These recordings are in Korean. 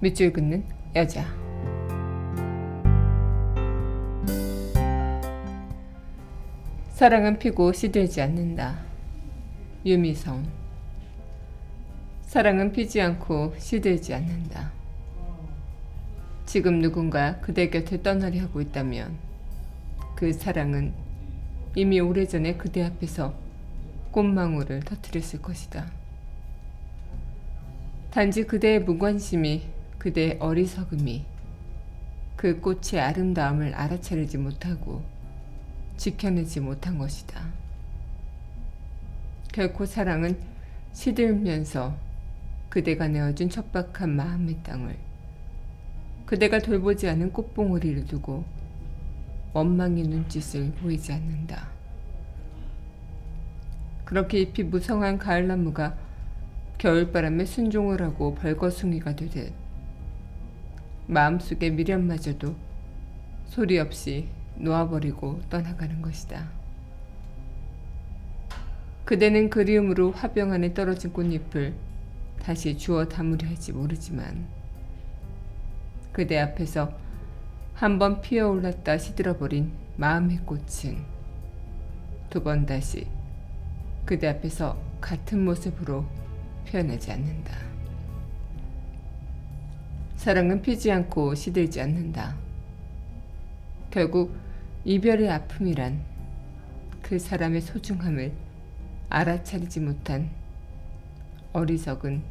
밑줄 긋는 여자 사랑은 피고 시들지 않는다. 유미성 사랑은 피지 않고 시들지 않는다. 지금 누군가 그대 곁에 떠나려 하고 있다면 그 사랑은 이미 오래전에 그대 앞에서 꽃망울을 터뜨렸을 것이다. 단지 그대의 무관심이 그대의 어리석음이 그 꽃의 아름다움을 알아차리지 못하고 지켜내지 못한 것이다. 결코 사랑은 시들면서 그대가 내어준 척박한 마음의 땅을 그대가 돌보지 않은 꽃봉오리를 두고 원망의 눈짓을 보이지 않는다. 그렇게 잎이 무성한 가을나무가 겨울바람에 순종을 하고 벌거숭이가 되듯 마음속의 미련마저도 소리 없이 놓아버리고 떠나가는 것이다. 그대는 그리움으로 화병 안에 떨어진 꽃잎을 다시 주워 담으려 할지 모르지만 그대 앞에서 한번 피어올랐다 시들어버린 마음의 꽃은 두 번 다시 그대 앞에서 같은 모습으로 표현하지 않는다. 사랑은 피지 않고 시들지 않는다. 결국 이별의 아픔이란 그 사람의 소중함을 알아차리지 못한 어리석은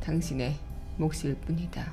당신의 몫일 뿐이다.